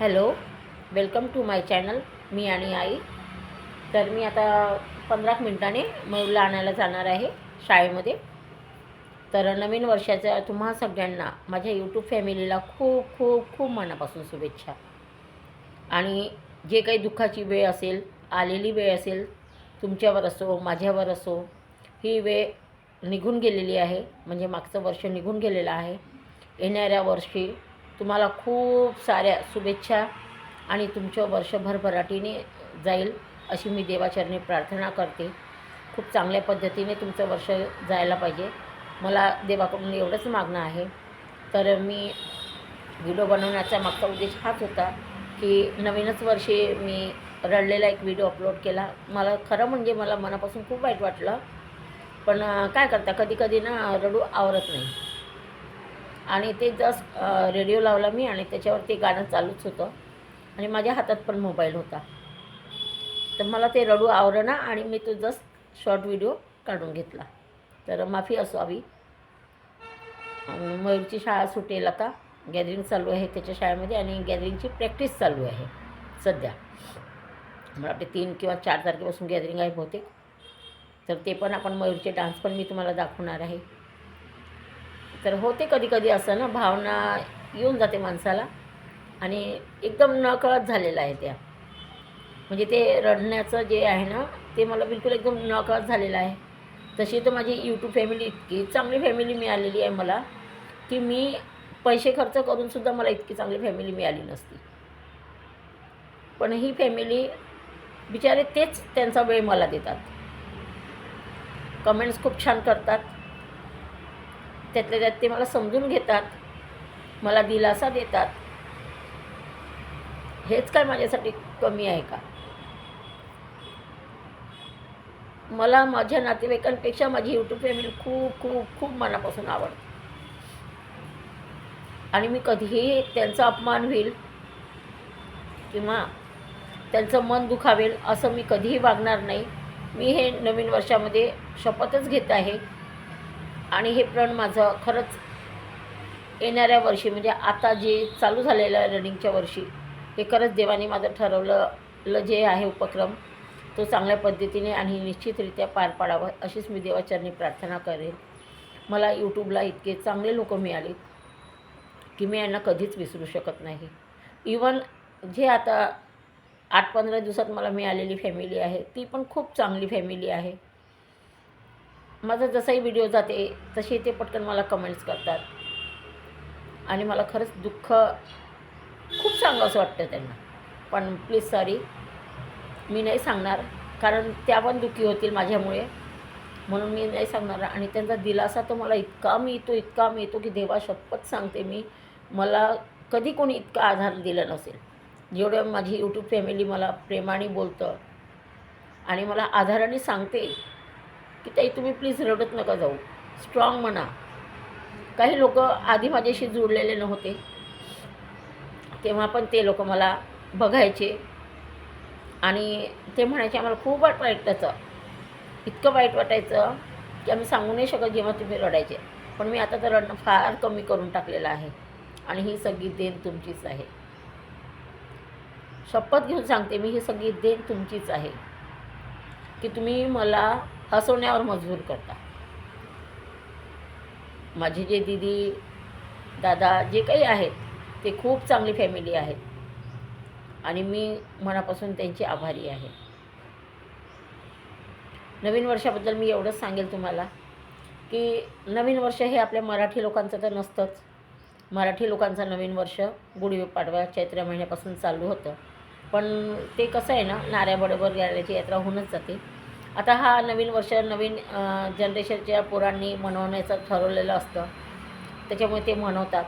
Hello welcome to my channel मी आणि आई. तर मी आता पंधरा मिनिटाने मयूरला आणायला जाणार आहे शाळेमध्ये. तर नवीन वर्षाच्या तुम्हा सगळ्यांना माझ्या यूट्यूब फॅमिलीला खूप खूप खूप मनापासून शुभेच्छा. आणि जे काही दुःखाची वेळ असेल आलेली वेळ असेल तुमच्यावर असो माझ्यावर असो ही वेळ निघून गेलेली आहे. म्हणजे मागचं वर्ष निघून गेलेलं आहे. येणाऱ्या वर्षी तुम्हाला खूप साऱ्या शुभेच्छा आणि तुमचं वर्षभर भराटीने जाईल अशी मी देवाचरणी प्रार्थना करते. खूप चांगल्या पद्धतीने तुमचं वर्ष जायला पाहिजे. मला देवाकडून एवढंच मागणं आहे. तर मी व्हिडिओ बनवण्याचा मागचा उद्देश हाच होता की नवीनच वर्षी मी रडलेला एक व्हिडिओ अपलोड केला. मला खरं म्हणजे मला मनापासून खूप वाईट वाटलं. पण काय करता कधी कधी ना रडू आवरत नाही. आणि ते जस्ट रेडिओ लावला मी आणि त्याच्यावर ते गाणं चालूच होतं. आणि माझ्या हातात पण मोबाईल होता. तर मला ते रडू आवरणं आणि मी तो जस्ट शॉर्ट व्हिडिओ काढून घेतला. तर माफी असावी. मयूरची शाळा सुटेल आता. गॅदरिंग चालू आहे त्याच्या शाळेमध्ये आणि गॅदरिंगची प्रॅक्टिस चालू आहे सध्या. मला वाटते तीन किंवा चार तारखेपासून गॅदरिंग आहे बहुतेक. तर ते पण आपण मयूरचे डान्स पण मी तुम्हाला दाखवणार आहे. तर होते कधी कधी असं ना भावना येऊन जाते माणसाला आणि एकदम नकळत झालेलं आहे त्या. म्हणजे ते रडण्याचं जे आहे ना ते मला बिलकुल एकदम नकळत झालेलं आहे. तशी तर माझी यूट्यूब फॅमिली इतकी चांगली फॅमिली मिळालेली आहे मला की मी पैसे खर्च करूनसुद्धा मला इतकी चांगली फॅमिली मिळाली नसती. पण ही फॅमिली बिचारे तेच त्यांचा वेळ मला देतात. कमेंट्स खूप छान करतात. त्यातल्या त्यात ते मला समजून घेतात. मला दिलासा देतात. हेच काय माझ्यासाठी कमी आहे का? मला माझ्या नातेवाईकांपेक्षा माझी यूट्यूब फॅमिली खूप खूप खूप मनापासून आवडते. आणि मी कधीही त्यांचा अपमान होईल किंवा त्यांचं मन दुखावेल असं मी कधीही वागणार नाही. मी हे नवीन वर्षामध्ये शपथच घेत आहे. आणि हे प्रण माझं खरंच येणाऱ्या वर्षी म्हणजे आता जे चालू झालेलं आहे रनिंगच्या वर्षी हे खरंच देवाने माझं ठरवलं जे आहे उपक्रम तो चांगल्या पद्धतीने आणि निश्चितरित्या पार पाडावा अशीच मी देवाचरणी प्रार्थना करेन. मला यूट्यूबला इतके चांगले लोक मिळाले की मी यांना कधीच विसरू शकत नाही. इवन जे आता आठ पंधरा दिवसात मला मिळालेली फॅमिली आहे ती पण खूप चांगली फॅमिली आहे. माझा जसाही व्हिडिओ जाते तसे ते पटकन मला कमेंट्स करतात. आणि मला खरंच दुःख खूप सांगावंसं वाटतं त्यांना. पण प्लीज सॉरी मी नाही सांगणार कारण त्या पण दुःखी होतील माझ्यामुळे. म्हणून मी नाही सांगणार. आणि त्यांचा दिलासा तो मला इतका मिळतो इतका मिळतो की देवा शपथ सांगते मी. मला कधी कोणी इतका आधार दिला नसेल. जेवढं माझी यूट्यूब फॅमिली मला प्रेमाने बोलतं आणि मला आधाराने सांगते की ताई तुम्ही प्लीज रडत नका जाऊ. स्ट्रॉंग म्हणा. काही लोक आधी माझ्याशी जुळलेले नव्हते. तेव्हा पण ते लोक मला बघायचे. आणि ते म्हणायचे आम्हाला खूप वाईट वाटायचं इतकं वाईट वाटायचं की आम्ही सांगू नाही शकत जेव्हा तुम्ही रडायचे. पण मी आता तर रडणं फार कमी करून टाकलेलं आहे. आणि ही सगळी देण तुमचीच आहे. शपथ घेऊन सांगते मी ही सगळी देण तुमचीच आहे. की तुम्ही मला हसवण्यावर मजबूर करता माझे जे दिदी दादा जे काही आहेत ते खूप चांगली फॅमिली आहेत. आणि मी मनापासून त्यांची आभारी आहे. नवीन वर्षाबद्दल मी एवढंच सांगेल तुम्हाला की नवीन वर्ष हे आपल्या मराठी लोकांचं तर नसतंच. मराठी लोकांचं नवीन वर्ष गुढीपाडवा चैत्र महिन्यापासून चालू होतं. पण ते कसं आहे ना नाऱ्याबरोबर याची यात्रा होऊनच जाते. आता हा नवीन वर्ष नवीन जनरेशनच्या पोरांनी मनवण्याचं ठरवलेलं असतं. त्याच्यामुळे ते मनवतात.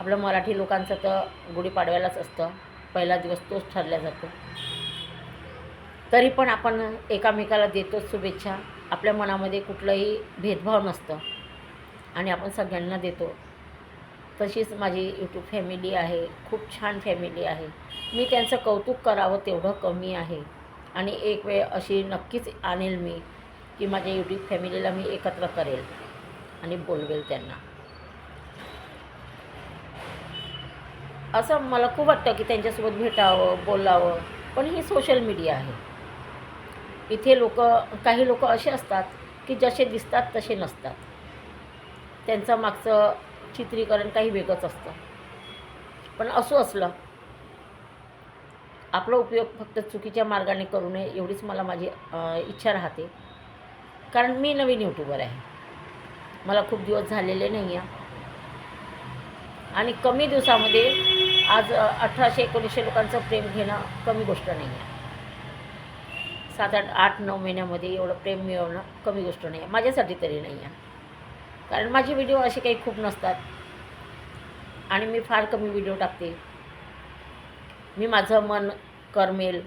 आपलं मराठी लोकांचं तर गुढीपाडव्यालाच असतं. पहिला दिवस तोच ठरला जातो. तरी पण आपण एकामेकाला देतोच शुभेच्छा. आपल्या मनामध्ये कुठलंही भेदभाव नसतं. आणि आपण सगळ्यांना देतो. तशीच माझी यूट्यूब फॅमिली आहे. खूप छान फॅमिली आहे. मी त्यांचं कौतुक करावं तेवढं कमी आहे. आणि एक वेळ अशी नक्कीच आणेल मी की माझ्या यूट्यूब फॅमिलीला मी एकत्र करेल आणि बोलवेल त्यांना. असं मला खूप वाटतं की त्यांच्यासोबत भेटावं बोलावं पण ही सोशल मीडिया आहे. इथे लोक काही लोक असे असतात की जसे दिसतात तसे नसतात. त्यांचं मागचं चित्रीकरण काही वेगळंच असतं. पण असो असलं आपला उपयोग फक्त चुकीच्या मार्गाने करू नये एवढीच मला माझी इच्छा राहते. कारण मी नवीन यूट्यूबर आहे. मला खूप दिवस झालेले नाही आहे आणि कमी दिवसामध्ये आज अठराशे एकोणीसशे लोकांचं प्रेम घेणं कमी गोष्ट नाही आहे सात आठ आठ नऊ महिन्यामध्ये एवढं प्रेम मिळवणं कमी गोष्ट नाही आहे माझ्यासाठी तरी नाही आहे कारण माझे व्हिडिओ असे काही खूप नसतात. आणि मी फार कमी व्हिडिओ टाकते. मी माझं मन करमेल.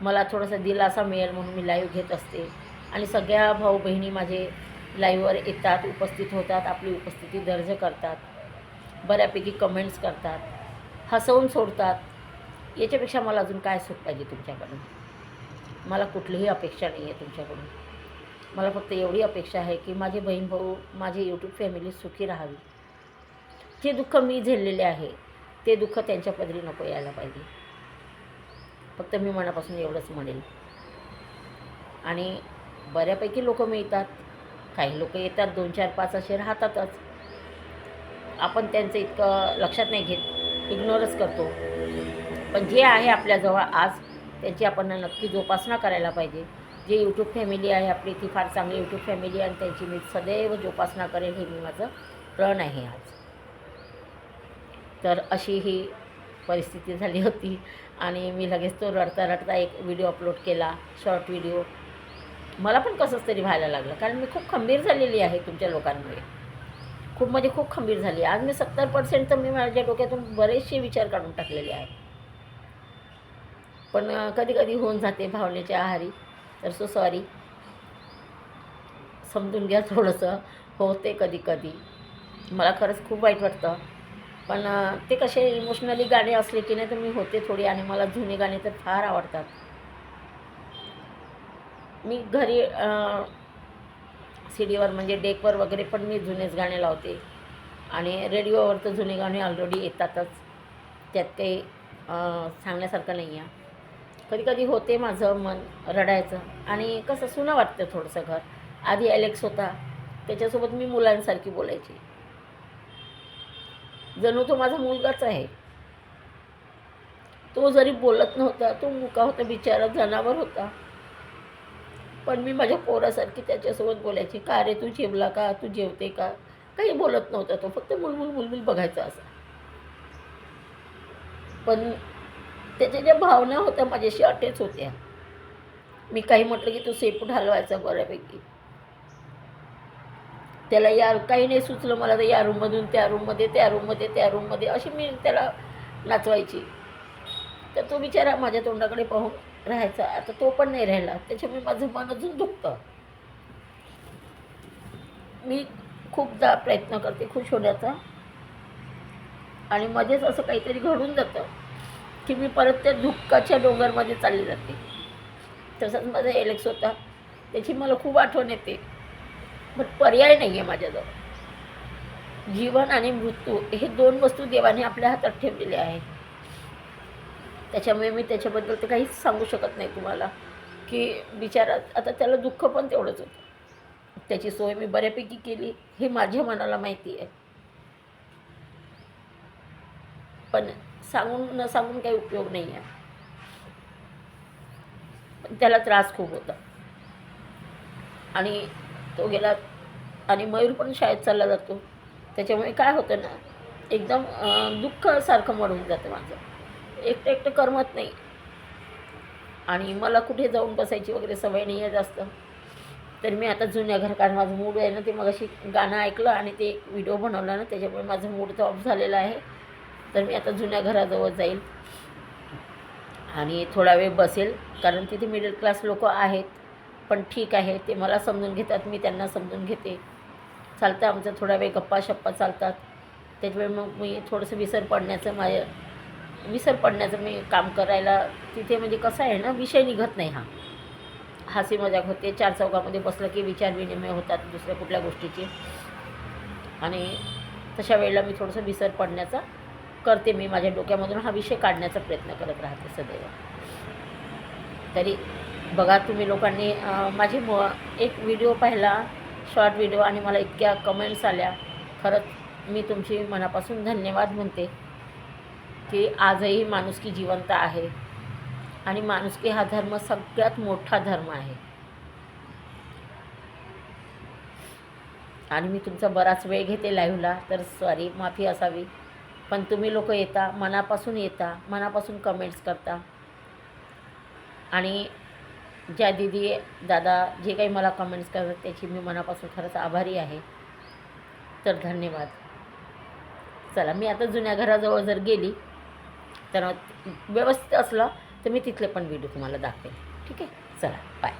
मला थोडासा दिलासा मिळेल म्हणून मी लाईव्ह घेत असते. आणि सगळ्या भाऊ बहिणी माझे लाईव्हवर येतात उपस्थित होतात आपली उपस्थिती दर्ज करतात. बऱ्यापैकी कमेंट्स करतात. हसवून सोडतात. याच्यापेक्षा मला अजून काय सुख पाहिजे तुमच्याकडून? मला कुठलीही अपेक्षा नाही आहे तुमच्याकडून. मला फक्त एवढी अपेक्षा आहे की माझे बहीण भाऊ माझी यूट्यूब फॅमिली सुखी राहावी. जे दुःख मी झेललेले आहे ते दुःख त्यांच्या पदरी नको यायला पाहिजे. फक्त मी मनापासून एवढंच म्हणेल आणि बऱ्यापैकी लोक मिळतात. काही लोक येतात दोन चार पाच असे राहतातच. आपण त्यांचं इतकं लक्षात नाही घेत. इग्नोरच करतो. पण जे आहे आपल्याजवळ आज त्याची आपण नक्की जोपासना करायला पाहिजे. जे यूट्यूब फॅमिली आहे आपली ती फार चांगली यूट्यूब फॅमिली आणि त्यांची मी सदैव जोपासना करेल हे मी माझं प्रण आहे आज. तर अशी ही परिस्थिती झाली होती. आणि मी लगेच तो रडता रडता एक व्हिडिओ अपलोड केला शॉर्ट व्हिडिओ मला पण कसंच तरी व्हायला लागलं कारण मी खूप खंबीर झालेली आहे तुमच्या लोकांमुळे. खूप म्हणजे खूप खंबीर झाली. आज मी सत्तर पर्सेंट तर मी माझ्या डोक्यातून बरेचसे विचार काढून टाकलेले आहेत. पण कधी कधी होऊन जाते भावनेच्या आहारी. तर सो सॉरी समजून घ्या थोडंसं. होते कधी कधी मला खरंच खूप वाईट वाटतं. पण ते कसे इमोशनली गाणे असले की नाही तर मी होते थोडी आणि मला जुने गाणे तर फार आवडतात. मी घरी सी डीवर म्हणजे डेकवर वगैरे पण मी जुनेच गाणे लावते. आणि रेडिओवर तर जुने गाणे ऑलरेडी येतातच. त्यात काही सांगण्यासारखं नाही आहे कधी कधी होते माझं मन रडायचं आणि कसं सुना वाटतं थोडंसं घर. आधी ॲलेक्स होता. त्याच्यासोबत मी मुलांसारखी बोलायची. जणू तो माझा मुलगाच आहे. तो जरी बोलत नव्हता तो मुका होता बिचारा जनावर होता. पण मी माझ्या पोरासारखी त्याच्यासोबत बोलायची का रे तू जेवला का? तू जेवते का? काही बोलत नव्हता तो फक्त मुलमुल मुलमुल बघायचा असा. पण त्याच्या ज्या भावना होत्या माझ्याशी अटेच होत्या. मी काही म्हटलं की तो सेपूट हलवायचा बऱ्यापैकी. त्याला या काही नाही सुचलं मला तर या रूममधून त्या रूममध्ये त्या रूममध्ये त्या रूममध्ये अशी मी त्याला नाचवायची. तर तो बिचारा माझ्या तोंडाकडे पाहून राहायचा. आता तो पण नाही राहिला. त्याच्यामुळे माझं मन अजून दुखतं. मी खूपदा प्रयत्न करते खुश होण्याचा. आणि मध्येच असं काहीतरी घडून जातं की मी परत त्या दुःखाच्या डोंगरमध्ये चालली जाते. तसंच माझा एलेक्स होता. त्याची मला खूप आठवण येते. पण पर्याय नाही आहे माझ्याजवळ. जीवन आणि मृत्यू हे दोन वस्तू देवाने आपल्या हातात ठेवलेल्या आहेत. त्याच्यामुळे मी त्याच्याबद्दल तर काहीच सांगू शकत नाही तुम्हाला. की बिचारा आता त्याला दुःख पण तेवढंच होतं. त्याची सोय मी बऱ्यापैकी केली हे माझ्या मनाला माहिती आहे. पण सांगून न सांगून काही उपयोग नाही आहे पण त्याला त्रास खूप होता. आणि तो गेला आणि मयूर पण शाळेत चालला जातो. त्याच्यामुळे काय होतं ना एकदम दुःखसारखं दुःख सारखं मरून जातं माझं. एकटं एकटं करमत नाही. आणि मला कुठे जाऊन बसायची वगैरे सवय नाही आहे जास्त. तर मी आता जुन्या घर कारण माझं मूड आहे ना ते मग अशी गाणं ऐकलं आणि ते एक व्हिडिओ बनवला ना त्याच्यामुळे माझं मूड तर ऑफ झालेलं आहे. तर मी आता जुन्या घराजवळ जाईल. आणि थोडा वेळ बसेल कारण तिथे मिडल क्लास लोक आहेत. पण ठीक आहे ते मला समजून घेतात मी त्यांना समजून घेते. चालतं आमचं थोडा वेळ गप्पा शप्पा चालतात. त्याच्यामुळे मग मी थोडंसं विसर पडण्याचं माझ्या विसर पडण्याचं मी काम करायला तिथे म्हणजे कसं आहे ना विषय निघत नाही हा. हसी मजाक होते चार चौकामध्ये बसलं की विचार विनिमय होतात दुसऱ्या कुठल्या गोष्टीचे. आणि तशा वेळेला मी थोडंसं विसर पडण्याचा करते मी माझ्या डोक्यामधून हा विषय काढण्याचा प्रयत्न करत राहते सदैव. तरी बघा तुम्ही लोकांनी माझी म एक व्हिडिओ पाहिला शॉर्ट व्हिडिओ आणि मला इतक्या कमेंट्स आल्या. खरंच मी तुमची मनापासून धन्यवाद म्हणते की आजही माणुसकी जिवंत आहे. आणि माणुसकी हा धर्म सगळ्यात मोठा धर्म आहे. आणि मी तुमचा बराच वेळ घेते लाईव्हला तर सॉरी माफी असावी. पण तुम्ही लोक येता मनापासून येता मनापासून कमेंट्स करता. आणि ज्या दिदी दादा जे काही मला कमेंट्स करतात त्याची मी मनापासून खरंच आभारी आहे. तर धन्यवाद. चला मी आता जुन्या घराजवळ जर गेली तर व्यवस्थित असलं तर मी तिथले पण व्हिडिओ तुम्हाला दाखवेन. ठीक आहे? चला बाय